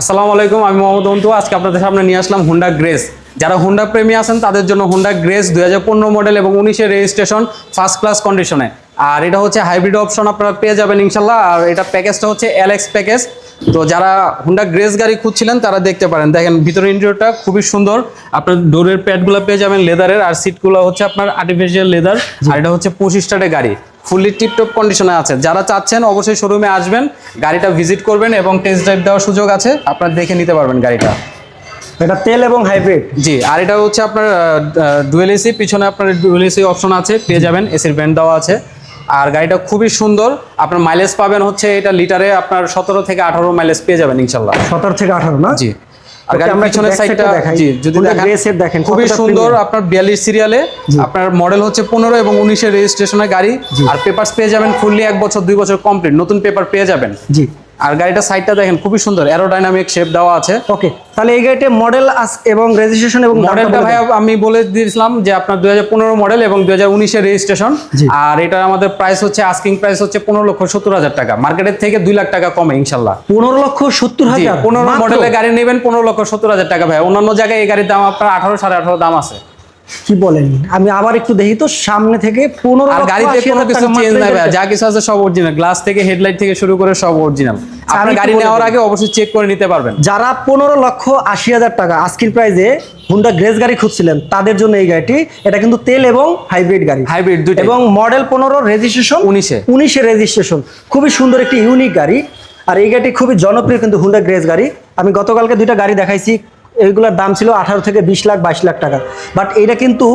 আসসালামু আলাইকুম, আমি মোহাম্মদ অন্তু। আজকে আপনাদের সামনে নিয়ে আসলাম হুন্ডা গ্রেস যারা হুন্ডা প্রেমী আছেন, তাদের জন্য হুন্ডা গ্রেস দু হাজার পনেরো মডেল এবং উনিশের রেজিস্ট্রেশন ফার্স্ট ক্লাস কন্ডিশনে আর এটা হচ্ছে হাইব্রিড অপশন আপনারা পেয়ে যাবেন ইনশাল্লাহ। আর এটা প্যাকেজটা হচ্ছে এলএক্স প্যাকেজ তো যারা হুন্ডা গ্রেস গাড়ি খুঁজছিলেন, তারা দেখতে পারেন। দেখেন ভিতরে ইন্টেরিয়রটা খুবই সুন্দর। আপনার ডোরের প্যাডগুলো পেয়ে যাবেন লেদারের আর সিটগুলো হচ্ছে আপনার আর্টিফিশিয়াল লেদার আর এটা হচ্ছে পঁচিশ স্টারের গাড়ি। ফুললি টিপটপ কন্ডিশনে আছে। যারা চাচ্ছেন অবশ্যই শোরুমে আসবেন গাড়িটা ভিজিট করবেন এবং টেস্ট ড্রাইভ দেওয়ার সুযোগ আছে। আপনারা দেখে নিতে পারবেন গাড়িটা। এটা তেল এবং হাইব্রিড জি আর এটা হচ্ছে আপনার ডুয়েল এসি পিছনে আপনার ডুয়েল এসি অপশন আছে পেয়ে যাবেন এসির ব্যান্ড দেওয়া আছে। আর গাড়িটা খুবই সুন্দর আপনার মাইলেজ পাবেন হচ্ছে এটা লিটারে আপনার সতেরো থেকে আঠারো মাইলেজ পেয়ে যাবেন ইনশাল্লাহ। সতেরো থেকে আঠারো না? জি। আর গাড়ির পিছনের সাইডটা side টা দেখাই। জি যদি দেখেন খুবই সুন্দর আপনার বিয়াল্লিশ সিরিয়ালে আপনার মডেল হচ্ছে পনেরো এবং উনিশের রেজিস্ট্রেশনের গাড়ি। আর পেপারস পেয়ে যাবেন ফুললি এক বছর দুই বছর কমপ্লিট নতুন পেপার পেয়ে যাবেন। জি। আর গাড়িটা সাইডটা দেখেন খুবই সুন্দর। অ্যারোডাইনামিক শেপ দেওয়া আছে। ওকে তাহলে এই গাড়িতে মডেল এবং রেজিস্ট্রেশন এবং মডেলটা ভাই আমি বলে দিয়েছিলাম যে আপনার দুই মডেল এবং দুই হাজার রেজিস্ট্রেশন আর এটা আমাদের প্রাইস হচ্ছে আস্কিং প্রাইস হচ্ছে পনেরো লক্ষ সত্তর হাজার টাকা। মার্কেটের থেকে দুই লাখ টাকা কমে ইনশাল্লাহ। পনেরো লক্ষ সত্তর হাজার? পনেরো? মডেলের গাড়ি নেবেন পনেরো লক্ষ সত্তর হাজার টাকা ভাই অন্যান্য জায়গায় এই গাড়ির দাম আপনার আঠারো সাড়ে আঠারো দাম আছে। কি বলেন? আমি আবার একটু দেখি তো সামনে থেকে পনেরো আর গাড়িতে কোনো কিছু চেঞ্জ নাই ভাই যা কিছু আছে সব অরিজিনাল গ্লাস থেকে হেডলাইট থেকে শুরু করে সব অরিজিনাল আপনার গাড়ি নেওয়ার আগে অবশ্যই চেক করে নিতে পারবেন। যারা পনেরো লক্ষ আশি হাজার টাকা আজকের প্রাইজে হুন্ডা গ্রেস গাড়ি খুঁজছিলেন তাদের জন্য এই গাড়িটি এটা কিন্তু তেল এবং হাইব্রিড গাড়ি। হাইব্রিড দুটো এবং মডেল পনেরো রেজিস্ট্রেশন উনিশে। উনিশে রেজিস্ট্রেশন খুবই সুন্দর একটি ইউনিক গাড়ি। আর এই গাড়িটি খুবই জনপ্রিয় কিন্তু হুন্ডা গ্রেস গাড়ি। আমি গতকালকে দুইটা গাড়ি দেখাইছি এইগুলোর দাম ছিল আঠারো থেকে বিশ লাখ বাইশ লাখ টাকা বাট এইটা কিন্তু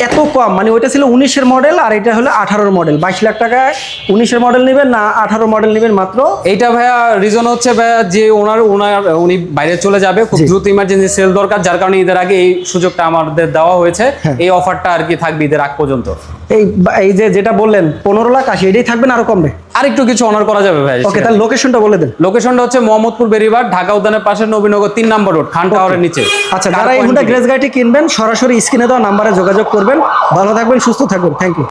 এত কম মানে ওইটা ছিল উনিশের মডেল আর এটা হলো আঠারোর মডেল বাইশ লাখ টাকায় উনিশের মডেল নেবেন না আঠারো মডেল নেবেন মাত্র এইটা ভাইয়া রিজন হচ্ছে ভাইয়া যে ওনার ওনার উনি বাইরে চলে যাবে খুব। দ্রুত ইমার্জেন্সি সেল দরকার যার কারণে ঈদের আগে এই সুযোগটা আমাদের দেওয়া হয়েছে হ্যাঁ। এই অফারটা আর কি থাকবে ঈদের আগ পর্যন্ত এই এই যে যেটা বললেন পনেরো লাখ আশি এটাই থাকবেন আরও কমবে? আর একটু কিছু অনার করা যাবে ভাই ওকে তাহলে লোকেশনটা বলে দেন। লোকেশনটা হচ্ছে মোহাম্মদপুর বেরিবার ঢাকা উদ্যানের পাশে নবীনগর তিন নম্বর রোড খান টাওয়ারের নিচে। আচ্ছা যারা এই হুন্ডা গ্রেস গাড়িটি কিনবেন সরাসরি স্ক্রিনে দেওয়া নাম্বারে যোগাযোগ করবেন। ভালো থাকবেন সুস্থ থাকবেন। Thank you